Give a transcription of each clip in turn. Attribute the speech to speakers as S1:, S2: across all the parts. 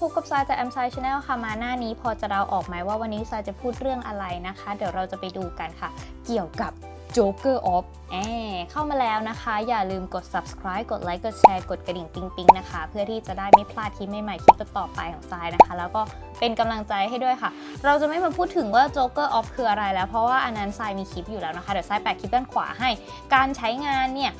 S1: พบกับซายจากแอมไซชาแนลค่ะมาหน้านี้พอจะเดาออกไหมว่าวันนี้ซายจะพูดเรื่องอะไรนะคะ เดี๋ยวเราจะไปดูกันค่ะ เกี่ยวกับ Joker of แอเข้ามาแล้วนะคะ อย่าลืมกด subscribe กดไลค์กดแชร์กดกระดิ่งติ๊งๆนะคะ เพื่อที่จะได้ไม่พลาดคลิปใหม่ๆคลิปต่อไปของซายนะคะ แล้วก็เป็นกำลังใจให้ด้วยค่ะ เราจะไม่มาพูดถึงว่า Joker of คืออะไรแล้ว เพราะว่าอันนั้นทรายมีคลิปอยู่แล้วนะคะ เดี๋ยวทรายแปะคลิปด้านขวาให้ การใช้งานเนี่ย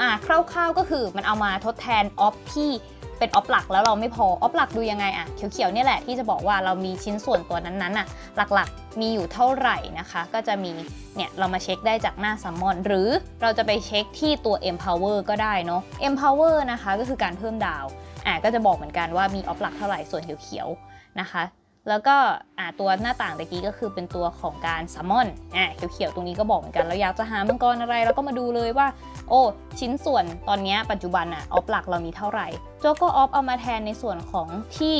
S1: อ่าคร่าวๆก็คือมันเอามาทดแทนออฟที่ เป็นออฟหลักแล้วเราไม่พอออฟหลักดูยังไงอะเขียวๆเนี่ยแหละที่จะบอกว่าเรามีชิ้นส่วนตัวนั้นๆอะหลักๆมีอยู่เท่าไหร่นะคะ ก็จะมีเนี่ยเรามาเช็คได้จากหน้าซัมมอนหรือเราจะไปเช็คที่ตัว empower ก็ได้เนาะ empower นะคะก็คือการเพิ่มดาวอะก็จะบอกเหมือนกันว่ามีออฟหลักเท่าไหร่ส่วนเขียวๆนะคะ แล้วก็อ่าตัวหน้าต่างตะกี้ก็คือเป็นตัวของการแซลมอนอะเขียวๆตรงนี้ก็บอกเหมือนกันเราอยากจะหามังกรอะไรเราก็มาดูเลยว่า โอ้ชิ้นส่วนตอนนี้ปัจจุบันอะออฟหลักเรามีเท่าไหร่โจก็ออฟเอามาแทนในส่วนของที่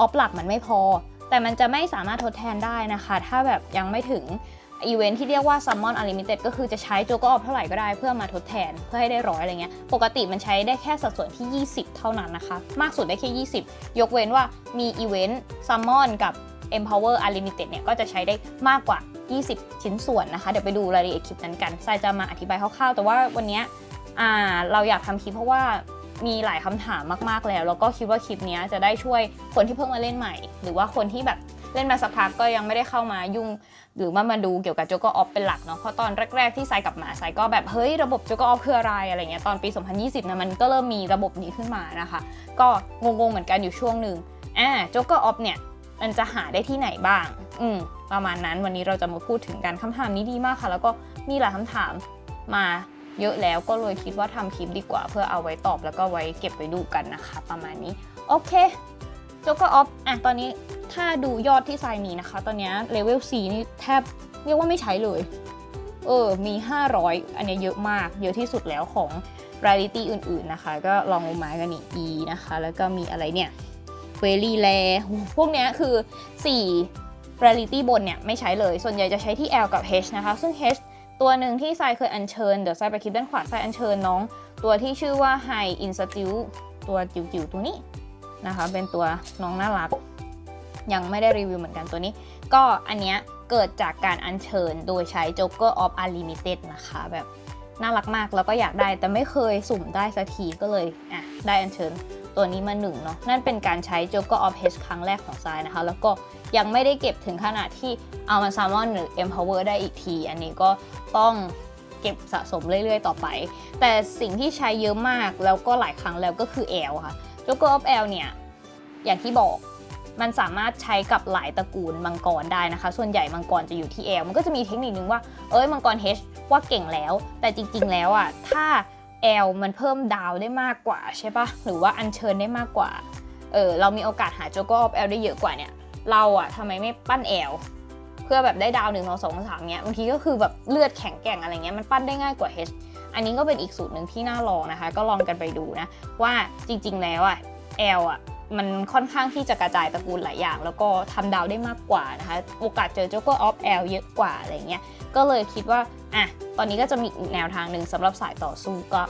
S1: ออฟหลักมันไม่พอ แต่มันจะไม่สามารถทดแทนได้นะคะ ถ้าแบบยังไม่ถึง อีเวนท์ที่เรียกว่า Summon Unlimited ก็คือจะใช้โจก็ออฟเท่าไหร่ก็ได้เพื่อมาทดแทนเพื่อให้ได้ร้อยอะไรเงี้ย ปกติมันใช้ได้แค่สัดส่วนที่ 20 เท่านั้นนะคะ มากสุดได้แค่ 20 ยกเว้นว่ามีอีเวนต์ Summon กับ Empower Unlimited เนี่ยก็จะใช้ได้มากกว่า 20 ชิ้นส่วนนะคะ เดี๋ยวไปดูรายละเอียดคลิปนั้นกันทรายจะมาอธิบายคร่าวๆ แต่ว่าวันนี้เราอยากทำคลิปเพราะว่ามีหลายคำถามมากๆแล้ว แล้วก็คิดว่าคลิปนี้จะได้ช่วยคนที่เพิ่งมาเล่นใหม่ หรือว่าคนที่แบบ เล่นมาสักพักก็ยังไม่ได้เข้ามายุ่ง หรือว่ามาดูเกี่ยวกับโจก็ออฟเป็นหลักเนาะเพราะตอนแรก ๆที่ไซกลับมาไซก็แบบเฮ้ยระบบโจก็ออฟคืออะไรอะไรเงี้ยตอนปี 2020นะมันก็เริ่มมีระบบนี้ขึ้นมานะคะ ก็งงๆเหมือนกันอยู่ช่วงหนึ่งอ่าโจก็ออฟเนี่ยมันจะหาได้ที่ไหนบ้าง อืม ประมาณนั้นวันนี้เราจะมาพูดถึงกันคำถามนี้ดีมากค่ะ แล้วก็มีหลายคำถามมาเยอะแล้วก็เลยคิดว่าทำคลิปดีกว่า เพื่อเอาไว้ตอบแล้วก็ไว้เก็บไว้ดูกันนะคะ ประมาณนี้ โอเค โจก็ออฟอะตอนนี้ถ้าดูยอดที่ไซมีนะคะ ตอนนี้เลเวล4นี่แทบเรียกว่าไม่ใช้เลย เออ มี 500 อันนี้เยอะมาก เยอะที่สุดแล้วของ r a r i t y อื่นๆนะคะ ก็ลองลงมากันนี่ E นะคะ แล้วก็มีอะไรเนี่ยเวลีแลพวกเนี้ยคือ4 rarity บนเนี่ยไม่ใช้เลย ส่วนใหญ่จะใช้ที่ L กับ H นะคะ ซึ่ง H ตัวหนึ่งที่ทรายเคยอัญเชิญ เดี๋ยวทรายไปคลิปด้านขวาทรายอัญเชิญน้อง ตัวที่ชื่อว่า High Institute ตัวจิ๋วๆตัวนี้ นะคะ เป็นตัวน้องน่ารัก ยังไม่ได้รีวิวเหมือนกันตัวนี้ ก็อันเนี้ยเกิดจากการอัญเชิญโดยใช้ Joker of Unlimited นะคะ แบบน่ารักมากแล้วก็อยากได้แต่ไม่เคยสุ่มได้สักทีก็เลยอะได้อัญเชิญตัวนี้มาหนึ่งเนาะนั่นเป็นการใช้ Joker of H ครั้งแรกของทรายนะคะ แล้วก็ยังไม่ได้เก็บถึงขนาดที่เอามา Summon หรือ Empower ได้อีกที อันนี้ก็ต้องเก็บสะสมเรื่อยๆ ต่อไป แต่สิ่งที่ใช้เยอะมากแล้วก็หลายครั้งแล้วก็คือ L ค่ะ Joker of L เนี่ย อย่างที่บอกมันสามารถใช้กับหลายตระกูลมังกรได้นะคะ ส่วนใหญ่มังกรจะอยู่ที่ L มันก็จะมีเทคนิคนึงว่า เอ้ยมังกร H ว่าเก่งแล้ว แต่จริง ๆ แล้วอะ ถ้า L มันเพิ่มดาวได้มากกว่าใช่ปะหรือว่าอัญเชิญได้มากกว่า เออเรามีโอกาสหาโจโกออฟ L ได้เยอะกว่าเนี่ย เราอะทำไมไม่ปั้น L เพื่อแบบได้ดาวหนึ่งสองสองสามเนี้ยบางทีก็คือแบบเลือดแข็งแกร่งอะไรเงี้ยมันปั้นได้ง่ายกว่า H อันนี้ก็เป็นอีกสูตรหนึ่งที่น่าลองนะคะ ก็ลองกันไปดูนะ ว่าจริงๆ แล้วอะ L อะมันค่อนข้างที่จะกระจายตระกูลหลายอย่าง แล้วก็ทำดาวได้มากกว่านะคะ โอกาสเจอ Joker of L เยอะกว่าอะไรเงี้ยก็เลยคิดว่าอะตอนนี้ก็จะมีแนวทางหนึ่งสำหรับสายต่อสู้ก็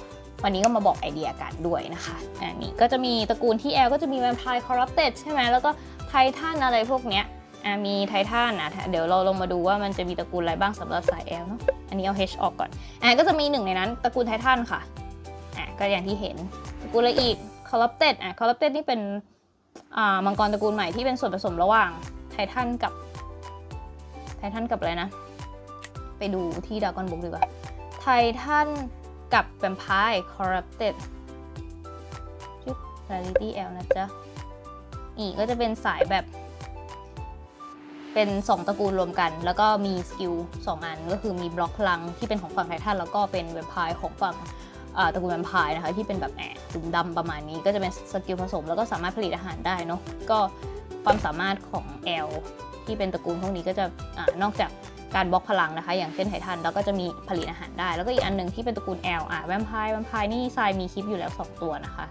S1: วันนี้ก็มาบอกไอเดียกันด้วยนะคะอันนี้ก็จะมีตระกูลที่ L ก็จะมี Vampire Corrupted ใช่ไหมแล้วก็ไททันอะไรพวกเนี้ย อะมีไททันนะเดี๋ยวเราลงมาดูว่ามันจะมีตระกูลอะไรบ้างสำหรับสาย L เนาะอันนี้เอา H ออกก่อนอะก็จะมีหนึ่งในนั้นตระกูลไททันค่ะอะก็อย่างที่เห็นตระกูลอะไรอีก Corrupted อะ Corrupted นี่เป็นอ่ามังกรตระกูลใหม่ที่เป็นส่วนผสมระหว่างไททันกับไททันกับอะไรนะ ไปดูที่ดากอนบุ๊กดีกว่าไททันกับแวมไพร์คอร์รัปเต็ดจุ๊บ Rarity L นะจ๊ะอีกก็จะเป็นสายแบบ เป็น 2 ตระกูลรวมกัน แล้วก็มีสกิล2อันก็คือมีบล็อกพลังที่เป็นของฝั่งไททันแล้วก็เป็นแวมไพร์ของฝั่งตระกูลแวมไพร์นะคะที่เป็นแบบแอบดุมดำประมาณนี้ ก็จะเป็นสกิลผสม แล้วก็สามารถผลิตอาหารได้เนาะก็ความสามารถของ L ที่เป็นตระกูลพวกนี้ก็จะอนอกจากการบล็อกพลังนะคะ อย่างเช่นไททันแล้วก็จะมีผลิตอาหารได้ แล้วก็อีกอันหนึ่งที่เป็นตระกูล L อะแวมไพร์แวมไพร์นี่ทรายมีคลิปอยู่แล้ว 2 ตัวนะคะ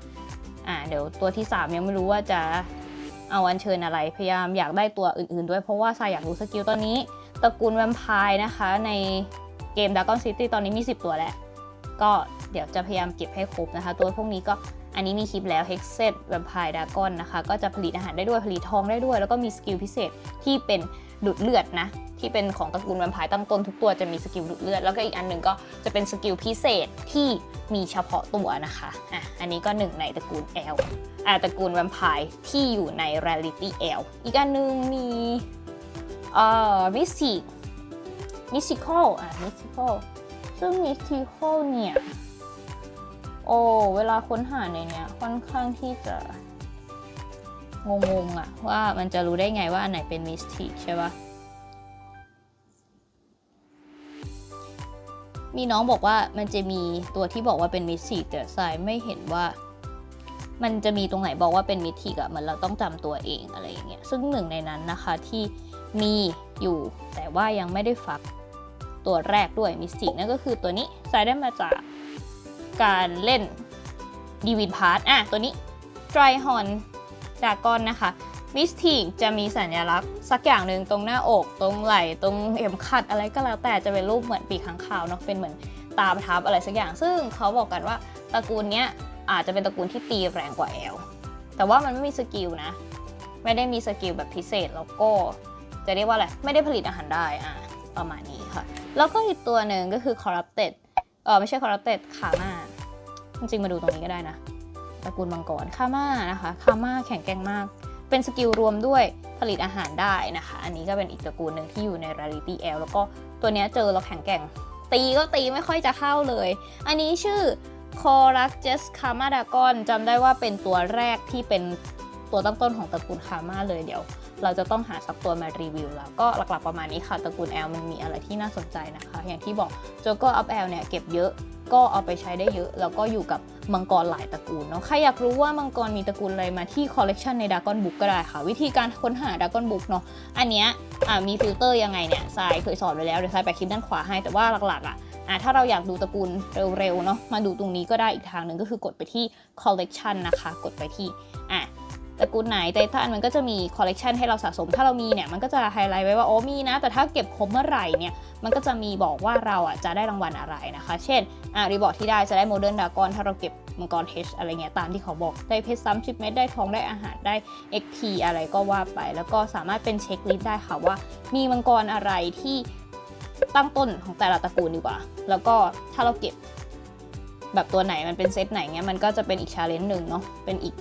S1: อ่าเดี๋ยวตัวที่ 3 ยังไม่รู้ว่าจะ เอาอัญเชิญอะไร พยายามอยากได้ตัวอื่นๆ ด้วยเพราะว่าซายอยากรู้สกิลตอนนี้ตระกูลแวมไพร์นะคะในเกม Dragon City ตอนนี้มี 10 ตัวแล้วก็เดี๋ยวจะพยายามเก็บให้ครบนะคะ ตัวพวกนี้ก็อันนี้มีคลิปแล้ว Hexed Vampire Dragon นะคะ ก็จะผลิตอาหารได้ด้วยผลิตทองได้ด้วย แล้วก็มีสกิลพิเศษที่เป็น ดูดเลือดนะ ที่เป็นของตระกูลแวมไพร์ตั้งต้นทุกตัวจะมีสกิลดูดเลือด แล้วก็อีกอันหนึ่งก็จะเป็นสกิลพิเศษที่มีเฉพาะตัวนะคะอะอันนี้ก็หนึ่งในตระกูล L อ่าตระกูลแวมไพร์ที่อยู่ใน Rarity L อีกอันหนึงมีเอ่อ Mystic Mystical อะ Mystical ซึ่ง Mystical เนี่ยโอ้เวลาค้นหาในเนี้ยค่อนข้างที่จะ งงๆอะว่ามันจะรู้ได้ไงว่าอันไหนเป็นมิสติกใช่ปะมีน้องบอกว่ามันจะมีตัวที่บอกว่าเป็นมิสติกแต่สายไม่เห็นว่า มันจะมีตรงไหนบอกว่าเป็นมิสติกอะเหมือนเราต้องจำตัวเองอะไรอย่างเงี้ยซึ่งหนึ่งในนั้นนะคะที่มีอยู่แต่ว่ายังไม่ได้ฟักตัวแรกด้วยมิสติกนั่นก็คือตัวนี้สายได้มาจากการเล่นดีวินพาร์ตอะตัวนี้ไตรฮอน ดากอนนะคะมิสทีกจะมีสัญลักษณ์ สักอย่างหนึ่งตรงหน้าอกตรงไหล่ตรงเข็มขัดอะไรก็แล้วแต่จะเป็นรูปเหมือนปีกค้างคาวเนาะเป็นเหมือนตาประทับอะไรสักอย่าง ซึ่งเขาบอกกันว่าตระกูลเนี้ยอาจจะเป็นตระกูลที่ตีแรงกว่าแอลแต่ว่ามันไม่มีสกิลนะ ไม่ได้มีสกิลแบบพิเศษแล้วก็จะเรียกว่าอะไรไม่ได้ผลิตอาหารได้อะประมาณนี้ค่ะ แล้วก็อีกตัวหนึ่งก็คือ corrupted เออไม่ใช่ corrupted ขามาจริงๆมาดูตรงนี้ก็ได้นะ ตระกูลมังกรคาม่านะคะคาม่าแข็งแกร่งมาก เป็นสกิลรวมด้วยผลิตอาหารได้นะคะ อันนี้ก็เป็นอีกตระกูลหนึ่งที่อยู่ใน Rarity L แล้วก็ตัวนี้เจอแล้วแข็งแกร่ง ตีก็ตีไม่ค่อยจะเข้าเลย อันนี้ชื่อ c o r a c e s k a m a d a g o n จำได้ว่าเป็นตัวแรกที่เป็นตัวตั้งต้นของตระกูลคาม่าเลยเดี๋ยว เราจะต้องหาสักตัวมารีวิวแล้วก็หลักๆประมาณนี้ค่ะตระกูล L มันมีอะไรที่น่าสนใจนะคะ อย่างที่บอก Joker of L เนี่ยเก็บเยอะก็เอาไปใช้ได้เยอะ แล้วก็อยู่กับมังกรหลายตระกูลเนาะใครอยากรู้ว่ามังกรมีตระกูลอะไรมาที่คอลเลกชันใน Dragon Book ก็ได้ค่ะ วิธีการค้นหา Dragon Book เนาะอันเนี้ยอ่ามีฟิลเตอร์ยังไงเนี่ยทรายเคยสอนไว้แล้วเดี๋ยวทรายแปะคลิปด้านขวาให้แต่ว่าหลักๆอะอ่าถ้าเราอยากดูตระกูลเร็วๆเนาะมาดูตรงนี้ก็ได้อีกทางหนึ่งก็คือกดไปที่ collection นะคะ กดไปที่อะ ตระกูลไหนไททันมันก็จะมีคอลเลกชันให้เราสะสม ถ้าเรามีเนี่ยมันก็จะไฮไลท์ไว้ว่าโอ้มีนะ แต่ถ้าเก็บครบเมื่อไหร่เนี่ยมันก็จะมีบอกว่าเราอะจะได้รางวัลอะไรนะคะ เช่นอ่ารีบอร์ดที่ได้จะได้โมเดิร์นดากอนถ้าเราเก็บมังกรเฮชอะไรเงี้ยตามที่เขาบอกได้เพชรซ้ำชิปเม็ดได้ทองได้อาหารได้ XP อะไรก็ว่าไป แล้วก็สามารถเป็นเช็คลิสต์ได้ค่ะว่า มีมังกรอะไรที่ตั้งต้นของแต่ละตระกูลดีกว่า แล้วก็ถ้าเราเก็บแบบตัวไหนมันเป็นเซตไหนเงี้ยมันก็จะเป็นอีกชาเลนจ์หนึ่งเนาะเป็นอีก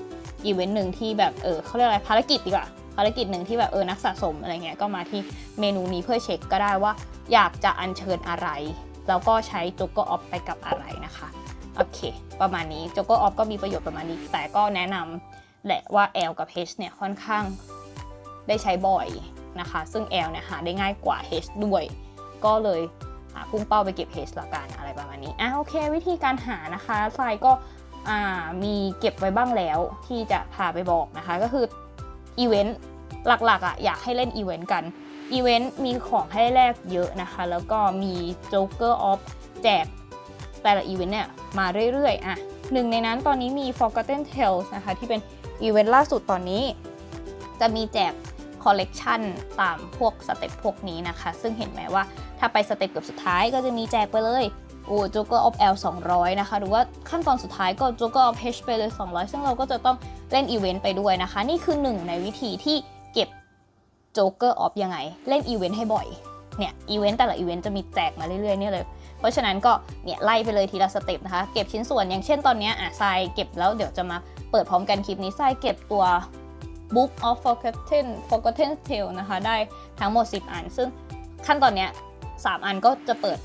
S1: อีเวนต์หนึ่งที่แบบเออเขาเรียกอะไรภารกิจดีกว่าภารกิจหนึ่งที่แบบเออนักสะสมอะไรเงี้ยก็มาที่เมนูนี้เพื่อเช็คก็ได้ว่าอยากจะอัญเชิญอะไร แล้วก็ใช้จ็กเกอร์ออฟไปกับอะไรนะคะโอเค ประมาณนี้จ็กเกอร์ออฟก็มีประโยชน์ประมาณนี้ แต่ก็แนะนำแหละว่า L กับ H เนี่ยค่อนข้างได้ใช้บ่อยนะคะ ซึ่ง L เนี่ยหาได้ง่ายกว่า H ด้วย ก็เลยพุ่งเป้าไปเก็บ H ละกันอะไรประมาณนี้อะโอเค วิธีการหานะคะทรายก็ มีเก็บไว้บ้างแล้วที่จะพาไปบอกนะคะ ก็คืออีเวนต์หลักๆอะอยากให้เล่นอีเวนต์กันอีเวนต์มีของให้แลกเยอะนะคะ แล้วก็มี Joker of แจกแต่ละอีเวนต์เนี่ยมาเรื่อยๆ อะหนึ่งในนั้นตอนนี้มี Forgotten Tales นะคะ ที่เป็นอีเวนต์ล่าสุดตอนนี้ จะมีแจกคอลเลกชันตามพวกสเต็ปพวกนี้นะคะ ซึ่งเห็นไหมว่าถ้าไปสเต็ปเกือบสุดท้ายก็จะมีแจกไปเลย โอ้ Joker of L 200 นะคะ หรือว่าขั้นตอนสุดท้ายก็ Joker of H ไปเลย 200 ซึ่งเราก็จะต้องเล่นอีเวนต์ไปด้วยนะคะ นี่คือหนึ่งในวิธีที่เก็บ Joker of ยังไง เล่นอีเวนต์ให้บ่อย เนี่ยอีเวนต์แต่ละอีเวนต์จะมีแจกมาเรื่อยๆเนี่ยเลย เพราะฉะนั้นก็เนี่ยไล่ไปเลยทีละสเต็ปนะคะ เก็บชิ้นส่วนอย่างเช่นตอนนี้อะทรายเก็บแล้วเดี๋ยวจะมาเปิดพร้อมกันคลิปนี้ทรายเก็บตัว Book of Forgotten Forgotten Tale นะคะ ได้ทั้งหมด 10 อัน ซึ่งขั้นตอนเนี้ย3อันก็จะเปิด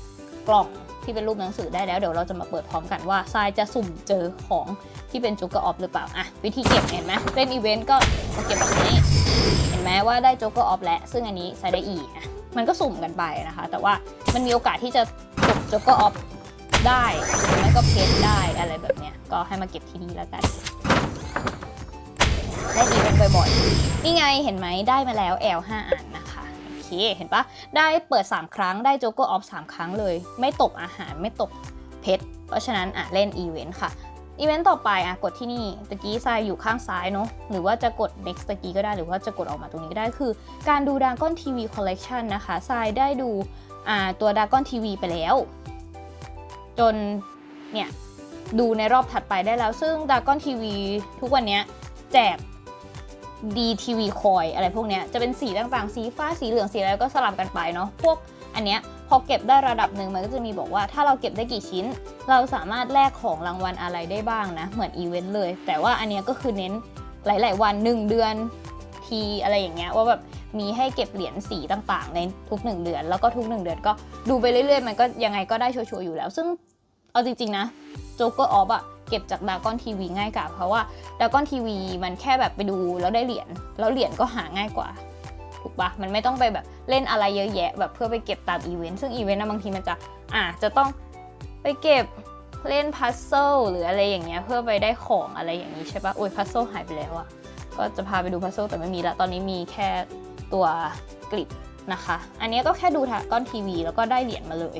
S1: กล่อง ที่เป็นรูปหนังสือได้แล้วเดี๋ยวเราจะมาเปิดพร้อมกันว่าทรายจะสุ่มเจอของที่เป็นจูเกอร์ออฟหรือเปล่าอะวิธีเก็บเห็นไหมเล่นอีเวนต์ก็มาเก็บแบบนี้ เห็นไหมว่าได้จ๊กเกอร์ออฟแล้วซึ่งอันนี้ใส่ได้อีกอะมันก็สุ่มกันไปนะคะ แต่ว่ามันมีโอกาสที่จะจบจ๊กเกอร์ออฟได้หรือไม่ก็เพชรได้อะไรแบบเนี้ยก็ให้มาเก็บที่นี่แล้วกันได้อีเวนต์บ่อยๆนี่ไงเห็นไหมได้มาแล้ว L 5อันนะ เคเห็นปะได้เปิด 3 ครั้งได้โจ๊กเกอร์ออฟ3ครั้งเลย ไม่ตกอาหารไม่ตกเพชรเพราะฉะนั้นอะเล่นอีเวนต์ค่ะอีเวนต์ต่อไปอะกดที่นี่ตะกี้ทรายอยู่ข้างซ้ายเนาะหรือว่าจะกด next ตะกี้ก็ได้หรือว่าจะกดออกมาตรงนี้ก็ได้คือ การดู Dragon TV Collection นะคะทรายได้ดูอ่าตัว Dragon TV ไปแล้ว จนเนี่ยดูในรอบถัดไปได้แล้ว ซึ่งดากอนทีวีทุกวันนี้แจก DTV คอยอะไรพวกเนี้ยจะเป็นสีต่างๆ สีฟ้าสีเหลืองสีอะไรก็สลับกันไปเนาะพวกอันเนี้ยพอเก็บได้ระดับหนึ่งมันก็จะมีบอกว่าถ้าเราเก็บได้กี่ชิ้น เราสามารถแลกของรางวัลอะไรได้บ้างนะ เหมือนอีเวนต์เลย แต่ว่าอันเนี้ยก็คือเน้นหลาย ๆ วัน 1 เดือนทีอะไรอย่างเงี้ยว่าแบบมีให้เก็บเหรียญสีต่างๆ ในทุก 1 เดือน แล้วก็ทุก 1 เดือนก็ดูไปเรื่อย ๆ มันก็ยังไงก็ได้ชัวร์ๆอยู่แล้ว ซึ่งเอาจริง ๆ นะโจ๊กเกอร์ออฟอะ เก็บจากดากอนทีวีง่ายกว่าเพราะว่าดากอนทีวีมันแค่แบบไปดูแล้วได้เหรียญแล้วเหรียญก็หาง่ายกว่าถูกปะมันไม่ต้องไปแบบเล่นอะไรเยอะแยะแบบเพื่อไปเก็บตามอีเวนต์ซึ่งอีเวนต์นะบางทีมันจะอะจะต้องไปเก็บเล่นพัซเซิลหรืออะไรอย่างเงี้ยเพื่อไปได้ของอะไรอย่างนี้ใช่ปะโอ้ยพัซเซิลหายไปแล้วอะก็จะพาไปดูพัซเซิลแต่ไม่มีละตอนนี้มีแค่ตัวกลิปนะคะ อันนี้ก็แค่ดูทางก้อนทีวีแล้วก็ได้เหรียญมาเลย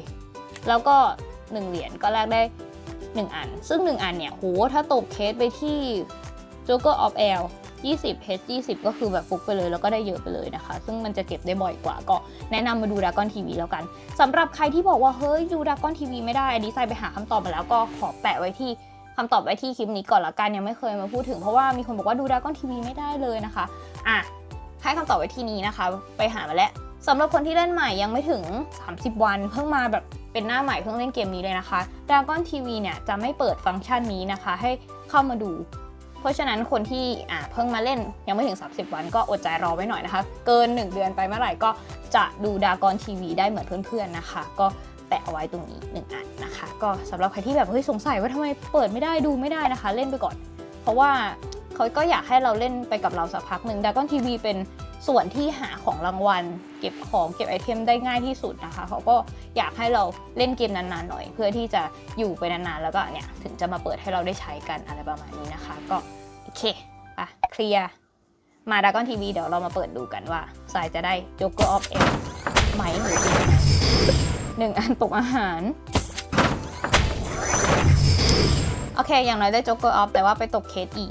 S1: แล้วก็ 1 เหรียญก็แลกได้ 1 อัน ซึ่ง 1 อันเนี่ยโหถ้าตกเคสไปที่ Joker of L 20 h 20 ก็คือแบบฟุกไปเลยแล้วก็ได้เยอะไปเลยนะคะ ซึ่งมันจะเก็บได้บ่อยกว่าก็แนะนำมาดูดากอนทีวีแล้วกันสำหรับใครที่บอกว่า เฮ้ย ดูดากอนทีวีไม่ได้ดีไซน์ไปหาคำตอบมาแล้วก็ขอแปะไว้ที่คำตอบไว้ที่คลิปนี้ก่อนละกันยังไม่เคยมาพูดถึงเพราะว่ามีคนบอกว่าดูดากอนทีวีไม่ได้เลยนะคะอะให้คำตอบไว้ที่นี้นะคะ ไปหามาแล้วสำหรับคนที่เล่นใหม่ยังไม่ถึง 30 วันเพิ่งมาแบบ เป็นหน้าใหม่เพิ่งเล่นเกมนี้เลยนะคะ Dragon TV เนี่ยจะไม่เปิดฟังก์ชันนี้นะคะ ให้เข้ามาดู เพราะฉะนั้นคนที่เพิ่งมาเล่นยังไม่ถึง 30 วันก็อดใจรอไว้หน่อยนะคะ เกิน 1 เดือนไปเมื่อไหร่ก็จะดูดากอนทีวีได้เหมือนเพื่อนๆนะคะ ก็แปะเอาไว้ตรงนี้1อันนะคะ ก็สำหรับใครที่แบบเฮ้ยสงสัยว่าทำไมเปิดไม่ได้ดูไม่ได้นะคะ เล่นไปก่อน เพราะว่า เขาก็อยากให้เราเล่นไปกับเราสักพักหนึ่งดากอนทีวีเป็นส่วนที่หาของรางวัล เก็บของเก็บไอเทมได้ง่ายที่สุดนะคะ เขาก็อยากให้เราเล่นเกมนานๆหน่อย เพื่อที่จะอยู่ไปนานๆ แล้วก็เนี่ยถึงจะมาเปิดให้เราได้ใช้กันอะไรประมาณนี้นะคะ ก็โอเคไปเคลียร์มาดากอนทีวีเดี๋ยวเรามาเปิดดูกันว่าสายจะได้ Joker of M ไหมหรือยังไงหนึ่งอันตกอาหารโอเค อย่างน้อยได้ Joker of แต่ว่าไปตกเคสอี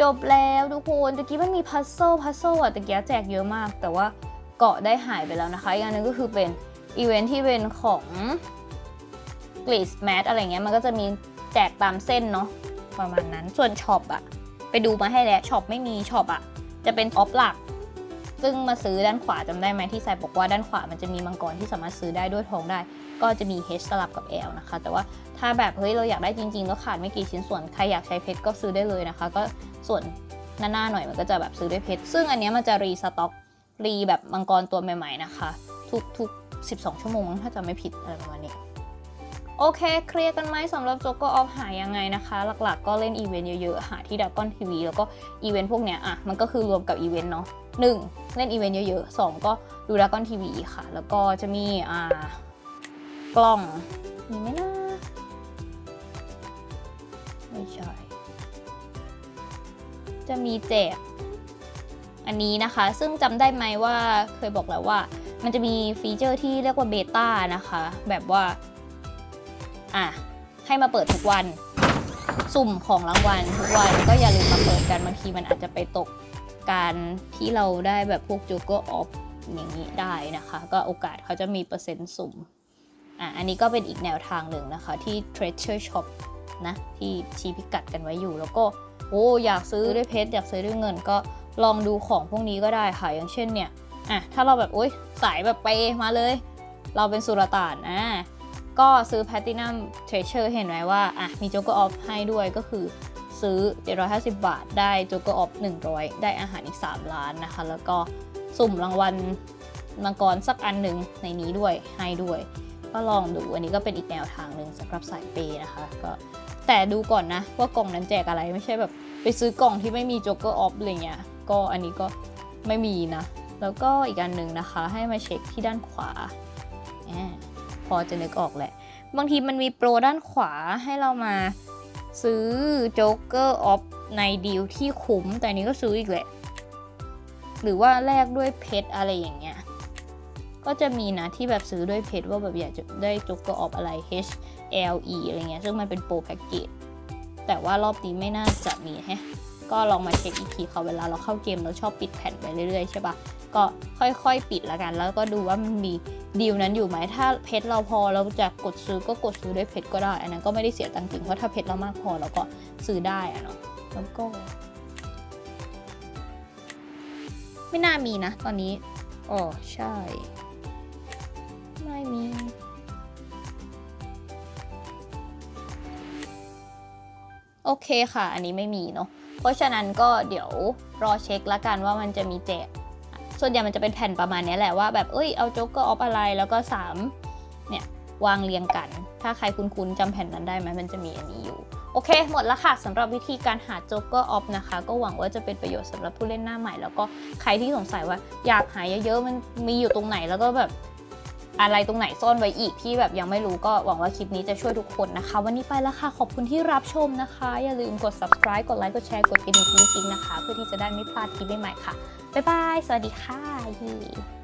S1: จบแล้วทุกคนตะกี้มันมีพัซเซิลพัซเซิลอะตะกี้แจกเยอะมาก แต่ว่าเกาะได้หายไปแล้วนะคะอีกอย่างหนึงก็คือเป็นอีเวนท์ที่เป็นของกลิสแมทอะไรเงี้ยมันก็จะมีแจกตามเส้นเนาะประมาณนั้นส่วนช็อปอะไปดูมาให้แล้วช็อปไม่มีช็อปอะจะเป็นออฟหลัก ซึ่งมาซื้อด้านขวาจำได้ไหมที่สายบอกว่าด้านขวามันจะมีมังกรที่สามารถซื้อได้ด้วยทองได้ ก็จะมี H สลับกับ L นะคะ แต่ว่าถ้าแบบเฮ้ยเราอยากได้จริงๆแล้วขาดไม่กี่ชิ้นส่วนใครอยากใช้เพชรก็ซื้อได้เลยนะคะ ก็ ส่วนหน้าๆหน่อยมันก็จะแบบซื้อด้วยเพชร ซึ่งอันนี้มันจะรีสต็อกรีแบบมังกรตัวใหม่ ๆ นะคะ ทุกทุก12 ชั่วโมงถ้าจะไม่ผิดอะไรประมาณนี้โอเค เคลียร์กันไหมสำหรับ Joker of หายังไงนะคะ หลักๆ ก็เล่นอีเวนต์เยอะๆ หาที่ Dragon TV แล้วก็อีเวนต์พวกเนี้ยอะมันก็คือรวมกับอีเวนต์เนาะหนึ่งเล่นอีเวนต์เยอะๆสองก็ดู Dragon TV ค่ะ แล้วก็จะมีอ่ากล้องมีไหมนะไม่ใช่ จะมีแจกอันนี้นะคะ ซึ่งจำได้ไหมว่าเคยบอกแล้วว่า มันจะมีฟีเจอร์ที่เรียกว่าเบต้านะคะ แบบว่า อะ ให้มาเปิดทุกวัน สุ่มของรางวัลทุกวันก็อย่าลืมมาเปิดกันบางทีมันอาจจะไปตกการที่เราได้แบบพวก Joker of อย่างนี้ได้นะคะ ก็โอกาสเขาจะมีเปอร์เซ็นต์สุ่มอะอันนี้ก็เป็นอีกแนวทางหนึ่งนะคะที่ Treasure Shop นะที่ชี้พิกัดกันไว้อยู่แล้วก็ อ้อยากซื้อด้วยเพชรอยากซื้อด้วยเงิน ก็ลองดูของพวกนี้ก็ได้ค่ะอย่างเช่นเนี่ยอะถ้าเราแบบโอ๊ยสายแบบไปมาเลย เราเป็นสุลต่านอะก็ซื้อ Platinum Treasure เห็นไหมว่าอะมี Joker Off ให้ด้วยก็คือซื้อ 750 บาท ได้ Joker Off 100 ได้อาหารอีก 3 ล้านนะคะ แล้วก็สุ่มรางวัลมังกรสักอันหนึ่งในนี้ด้วยให้ด้วย ก็ลองดูอันนี้ก็เป็นอีกแนวทางหนึ่งสำหรับสายเปนะคะก็แต่ดูก่อนนะว่ากล่องนั้นแจกอะไรไม่ใช่แบบ ไปซื้อกล่องที่ไม่มี Joker Off อะไรเงี้ยก็อันนี้ก็ไม่มีนะ แล้วก็อีกอันหนึ่งนะคะ ให้มาเช็คที่ด้านขวาอพอจะนึกออกแหละ บางทีมันมีโปรด้านขวาให้เรามาซื้อโจ๊กเกอร์ออฟในดีลที่คุ้ม แต่อันนี้ก็ซื้ออีกแหละ หรือว่าแลกด้วยเพชรอะไรอย่างเงี้ย ก็จะมีนะที่แบบซื้อด้วยเพชรว่าแบบอยากจะได้โจ๊กเกอร์ออฟอะไร H L E อะไรเงี้ย ซึ่งมันเป็นโปรแพ็กเกจ แต่ว่ารอบนี้ไม่น่าจะมีแฮะก็ลองมาเช็คอีกทีค่ะเวลาเราเข้าเกมเราชอบปิดแผ่นไปเรื่อยๆใช่ปะก็ค่อยๆปิดแล้วกัน แล้วก็ดูว่ามันมีดีลนั้นอยู่ไหมถ้าเพชรเราพอเราจะกดซื้อก็กดซื้อด้วยเพชรก็ได้ อันนั้นก็ไม่ได้เสียตังค์จริงเพราะถ้าเพชรเรามากพอเราก็ซื้อได้อะเนาะแล้วก็ ไม่น่ามีนะ ตอนนี้อ๋อใช่ ไม่มี โอเคค่ะ อันนี้ไม่มีเนาะ เพราะฉะนั้นก็เดี๋ยวรอเช็คละกันว่ามันจะมีแจก ส่วนใหญ่มันจะเป็นแผ่นประมาณนี้แหละว่าแบบเอ้ยเอาโจ๊กเกอร์ออฟอะไรแล้วก็ 3 เนี่ยวางเรียงกัน ถ้าใครคุ้นๆจำแผ่นนั้นได้ไหมมันจะมีอันนี้อยู่ โอเค หมดแล้วค่ะสำหรับวิธีการหาโจ๊กเกอร์ออฟนะคะ ก็หวังว่าจะเป็นประโยชน์สำหรับผู้เล่นหน้าใหม่ แล้วก็ใครที่สงสัยว่าอยากหาเยอะๆมันมีอยู่ตรงไหนแล้วก็แบบ อะไรตรงไหนซ่อนไว้อีกที่แบบยังไม่รู้ก็หวังว่าคลิปนี้จะช่วยทุกคนนะคะ วันนี้ไปแล้วค่ะ ขอบคุณที่รับชมนะคะ อย่าลืมกด subscribe กดไลค์กดแชร์กดกระดิ่งกิ๊งๆนะคะ เพื่อที่จะได้ไม่พลาดคลิปใหม่ๆค่ะบ๊ายบายสวัสดีค่ะ